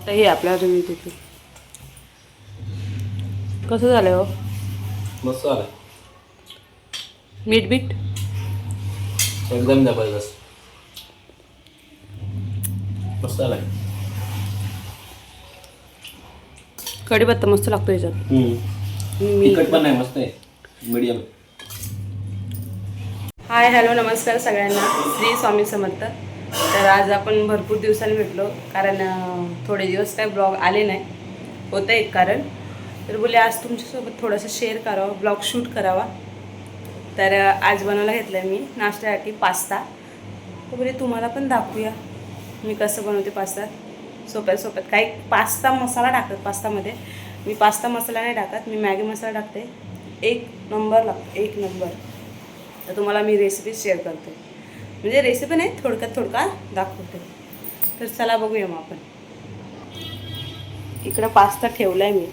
आता हे आपल्या रिव्ह्यू देते कसं झालं हो? मस्त आलं मीठ बीट एकदम जबरदस्त. मस्त आलाय कढीपत्ता मस्त लागतो याच्यात. मी तिखट पण नाही मस्त आहे. मीडियम. हाय हॅलो नमस्कार सगळ्यांना. श्री स्वामी समर्थ. तर आज आपण भरपूर दिवसांनी भेटलो कारण थोडे दिवस काय ब्लॉग आले नाही. होतं एक कारण. तर बोले आज तुमच्यासोबत थोडंसं शेअर करावं ब्लॉग शूट करावा. तर आज बनवायला घेतलं आहे मी नाश्त्यासाठी पास्ता. तर बोले तुम्हाला पण दाखवूया मी कसं बनवते पास्ता. सोप्यात सोप्यात. काही पास्ता मसाला टाकत पास्तामध्ये. मी पास्ता मसाला नाही टाकत मी मॅगी मसाला टाकते. एक नंबर लागतो एक नंबर. तर तुम्हाला मी रेसिपी शेअर करते. म्हणजे रेसिपी नाही थोडक्यात थोडका दाखवते. तर चला बघूया मग आपण. इकडं पास्ता ठेवला आहे मी.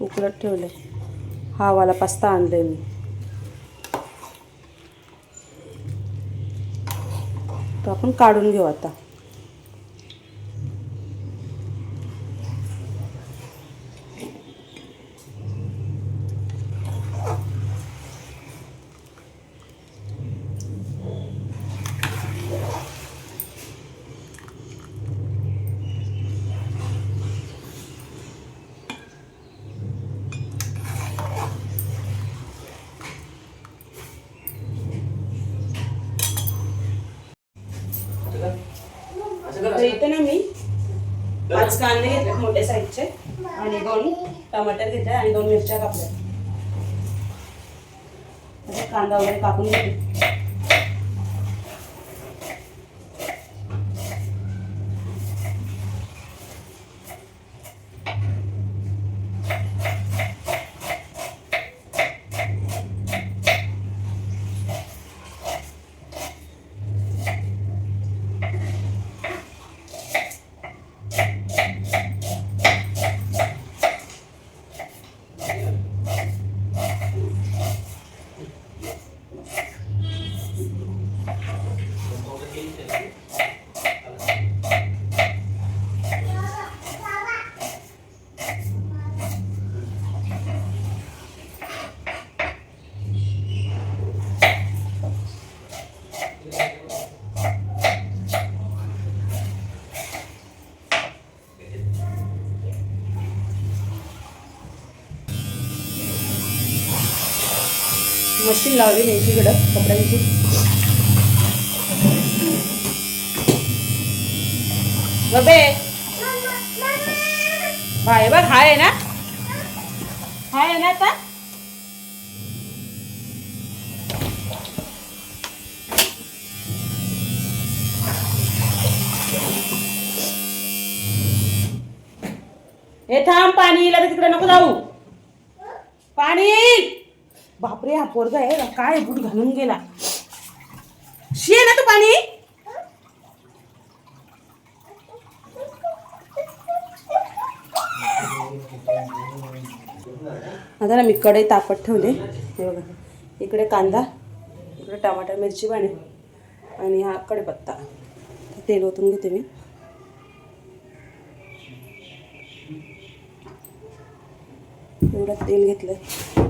उकडत ठेवलं हा वाला पास्ता आणलाय मी. तो आपण काढून घेऊ आता तर इथे ना मी पाच कांदे घेतले मोठ्या साईजचे आणि दोन टमाटर घेतले आणि दोन मिरच्या कापल्या. कांदा वगैरे कापून घेते. मशीन लावली नाही तिकडं कपड्यांची. बबे. हाय बघ हाय ना. हाय ना आता. हे थांब पाणी येईल तिकडे नको जाऊ. पाणी. येईल बापरे हा पोरगा आहे काय बूट घालून गेला. शिये ना तू पाणी. आता ना मी कढई तापत ठेवले. हे बघा इकडे कांदा इकडे टमाटर मिरची पाणी आणि हा कढीपत्ता तेल ओतून घेते मी. एवढं तेल घेतलं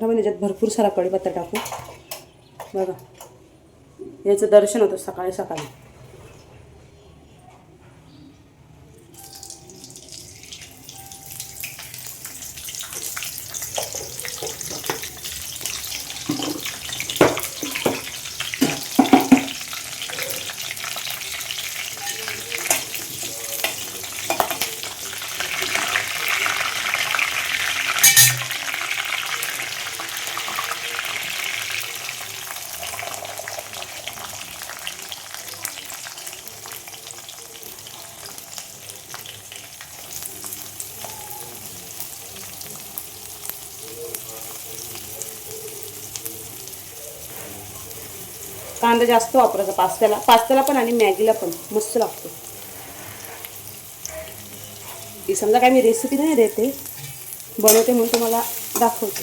तर आपण याच्यात भरपूर सारा कढीपत्ता टाकू. बघा. याचं दर्शन होतं सकाळी सकाळी कांदा जास्त वापरायचा पास्त्याला. पास्त्याला पण आणि मॅगीला पण. मस्त लागतो. ही समजा काय मी रेसिपी नाही देते बनवते म्हणून तुम्हाला दाखवते.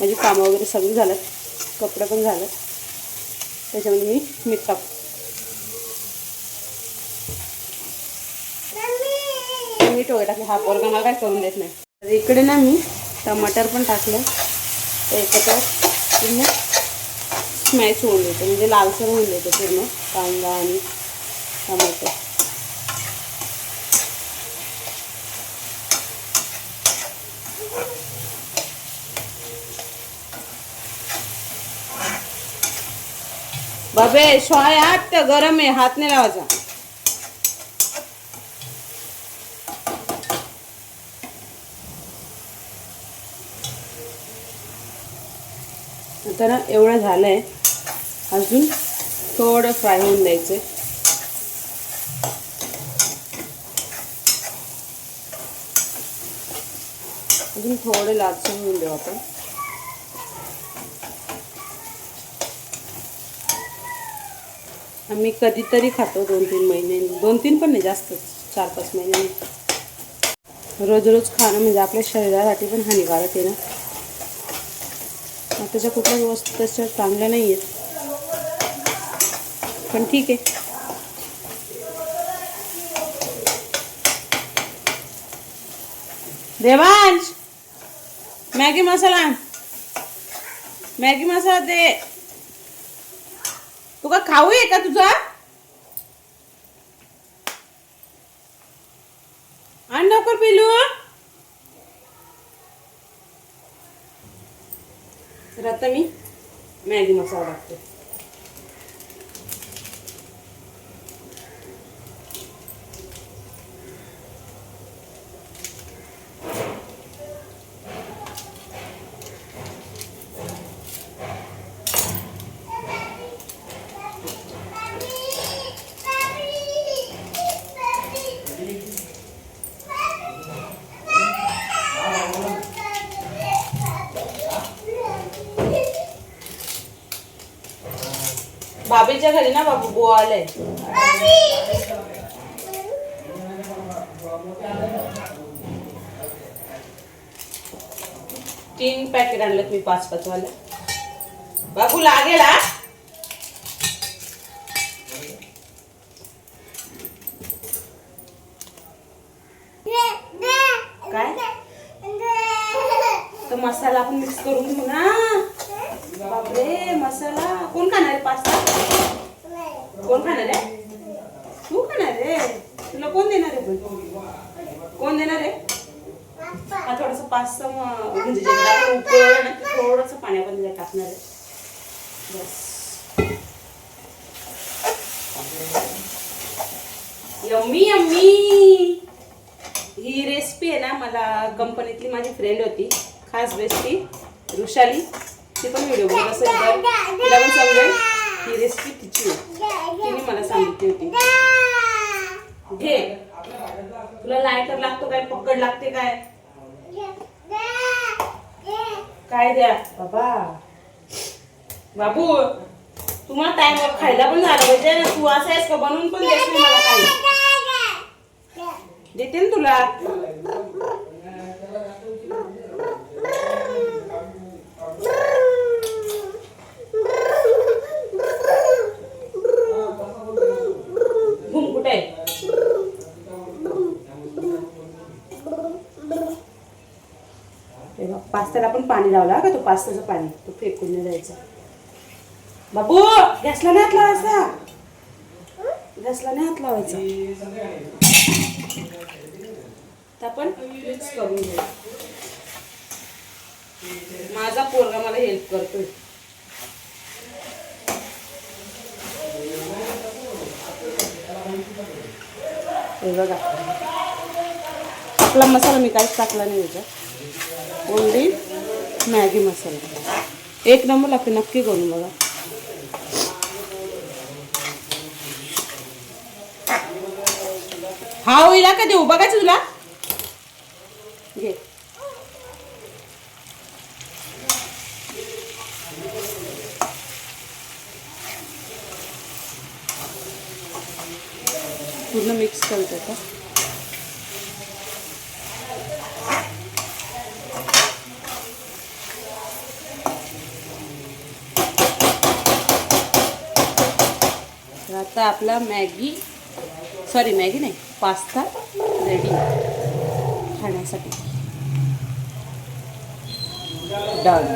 माझी कामं वगैरे सगळी झालं कपडे पण झालं त्याच्यामध्ये मी मीठ टाक. मीठ वगैरे टाकलं. हा पोरगा मला काय करून देत नाही. तर इकडे ना मी टमाटर पण टाकलं. तर एकत्र तुम्ही स्मॅच होऊन देते म्हणजे लालसर होऊन देते पूर्ण कांदा आणि टमाटर. बाबे शॉय आत गरम आहे हात नाही लावायचा. आता ना एवढं झालंय. अजून थोडं फ्राय होऊन द्यायचं अजून थोडं लालसर होऊन देऊ आपण. आम्ही कधीतरी खातो दोन तीन महिन्यांनी दोन तीन पण नाही जास्त. चार पाच महिन्यांनी रोज रोज खाणं म्हणजे आपल्या शरीरासाठी पण हानिकारक आहे ना. त्याच्या कुठल्या वस्तू तशा चांगल्या नाही आहेत पण ठीक आहे. देवांश मॅगी मसाला मॅगी मसाला दे. तुका खाऊ आहे का तुझा? आण लवकर पिलू. तर आता मी मॅगी मसाला टाकते. आलंय ना बाबू बो आलंय तीन पॅकेट आणलं मी पाच पाच वाले बाबू लागेल हा? काय? तर मसाला आपण मिक्स करून घेऊ ना बापरे मसाला कोण खाणार आहे पास्ता कोण खाणार आहे? तू खाणार रे तुला कोण देणार आहे? पण कोण देणार आहे? हा थोडस पाच म- म्हणजे जे ना थोडंसं पाण्यामध्ये टाकणार आहे. बस. Yummy yummy. ही रेसिपी आहे ना मला कंपनीतली माझी फ्रेंड होती खास बेस्टी ऋषाली. ती पण व्हिडिओ बघत असेल तर. तिला पण समजेल ही रेसिपी तिची तिने मला सांगितली होती. घे. तुला लायटर लागतो काय? पकड लागते काय? काय द्या? बाबा. बाबू तुम्हाला टाइमवर खायला पण झालं पाहिजे ना. तू असं आहेस का? बनवून पण नाही मला काही. देते ना तुला. हे पण पास्त्याला आपण पाणी लावला का तो पास्त्याचं पाणी? तो फेकून नाही द्यायचा. बाबू गॅसला नाही हात लावायचा. गॅसला नाही हात लावायचा. तर आपण मिक्स करून घेऊ. माझा पोरगा मला हेल्प करतोय. हे बघा. आपला मसाला मी काहीच टाकला नाही याच्यात. Only Maggi masala. एक नंबर लागते नक्की करून बघा. हा होईल का देऊ? बघायचं तुला? घे. पूर्ण मिक्स करत का आता आपला मॅगी सॉरी मॅगी नाही पास्ता रेडी खाण्यासाठी. डन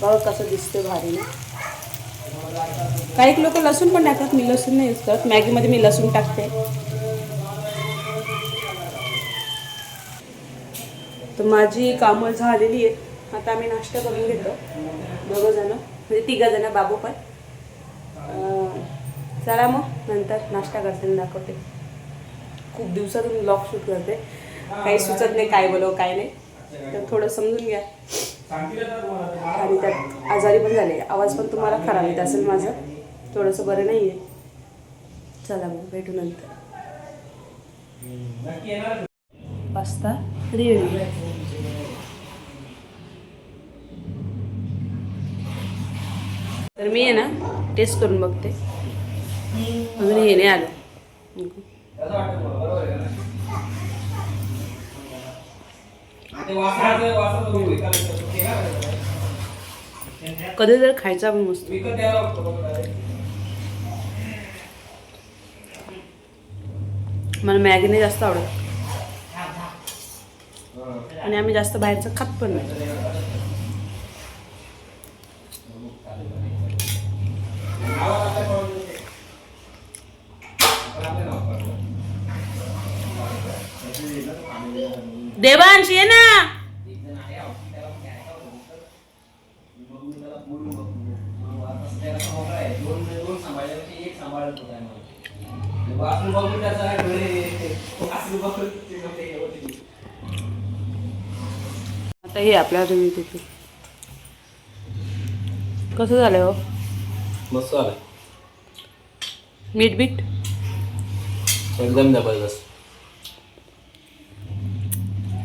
बघ कसं दिसतं भारी काही लोक लसूण पण टाकतात मी लसूण नाही यूज करत. मॅगीमध्ये मी लसूण टाकते. तर माझी कामं झालेली आहेत. आता आम्ही नाश्ता करून घेतो. दोघं जण. म्हणजे तिघं जण बाबू पण. चला मग नंतर नाश्ता करते दाखवते. खूप दिवसातून ब्लॉग शूट करते. काही सुचत नाही काय बोलव काय नाही. तर थोडं समजून घ्या. आणि त्यात आजारी पण झाले. आवाज पण तुम्हाला खराब येत असेल माझं. थोडंसं बरं नाही आहे चला मग भेटू नंतर. पास्ता रेडी तर मी आहे ना टेस्ट करून बघते. अजून हे नाही आलं. कधी जर खायचा पण मस्त. मला मॅगी नाही जास्त आवडत. आणि आम्ही जास्त बाहेरचं खात पण नाही. देवांश ये ना. आता हे आपल्या कसं झालं हो? मस्त आलाय मीठ बीट एकदम जबरदस्त.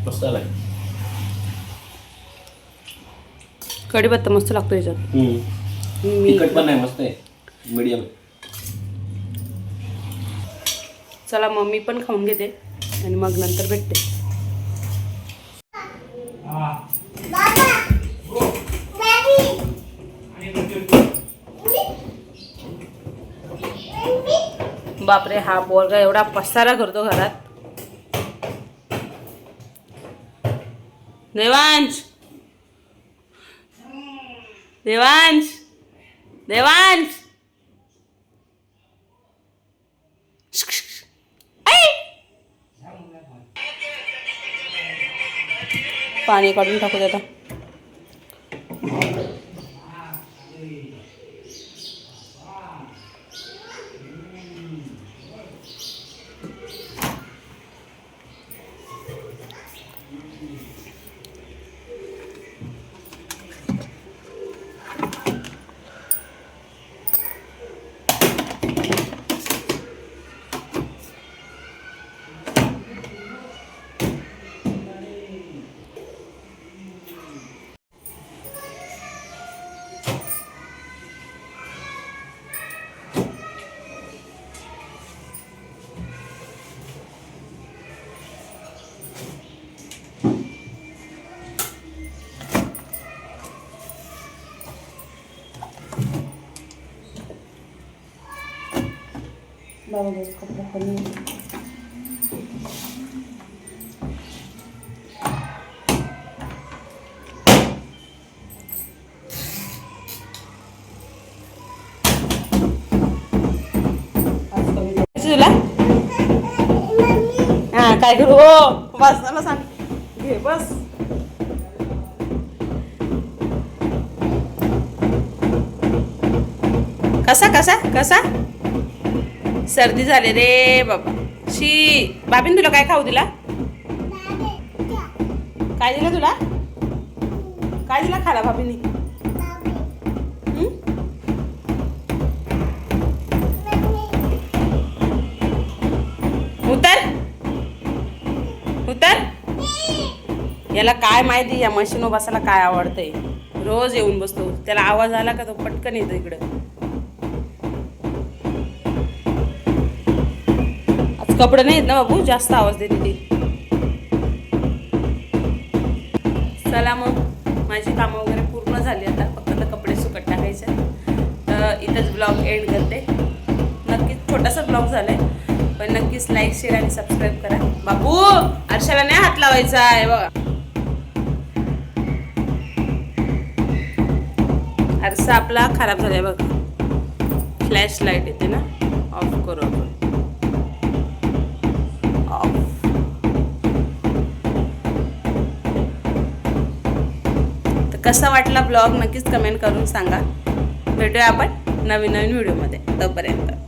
मस्त आलाय कढीपत्ता मस्त लागतो याच्यात. मी तिखट पण नाही मस्त आहे. मीडियम चला मग मी पण खाऊन घेते आणि मग नंतर भेटते. बापरे हा पोरगा एवढा पसारा करतो घरात. देवांश. देवांश. देवांश. आई! पाणी काढून टाकू दे आता बाबा कपडे खाली तुला हा काय करू हो बस मला सांग घे बस कसा कसा कसा सर्दी झाली रे बाबा शी बाबीन तुला काय खाऊ दिला? काय दिलं तुला? काय दिला खाला बाबीनी? उतर. उतर. याला काय माहिती या मशीनो बसायला काय आवडतंय? रोज येऊन बसतो. त्याला आवाज आला का तो पटकन येतो इकडं. कपडे नाहीत ना बाबू जास्त आवाज देते ती. चला मग माझी कामं वगैरे पूर्ण झाली आता फक्त आता कपडे सुकट टाकायचे. तर इथंच ब्लॉग एंड करते. नक्कीच छोटासा ब्लॉग झालाय पण नक्कीच लाईक शेअर आणि सबस्क्राईब करा. बाबू आरशाला नाही हात लावायचा आहे बघा. आरसा आपला खराब झालाय बघा. फ्लॅश लाइट येते ना? ऑफ करू आपण. कसा वाटला ब्लॉग नक्कीच कमेंट करून सांगा. भेटूया आपण नवीन नवीन व्हिडिओमध्ये. तोपर्यंत.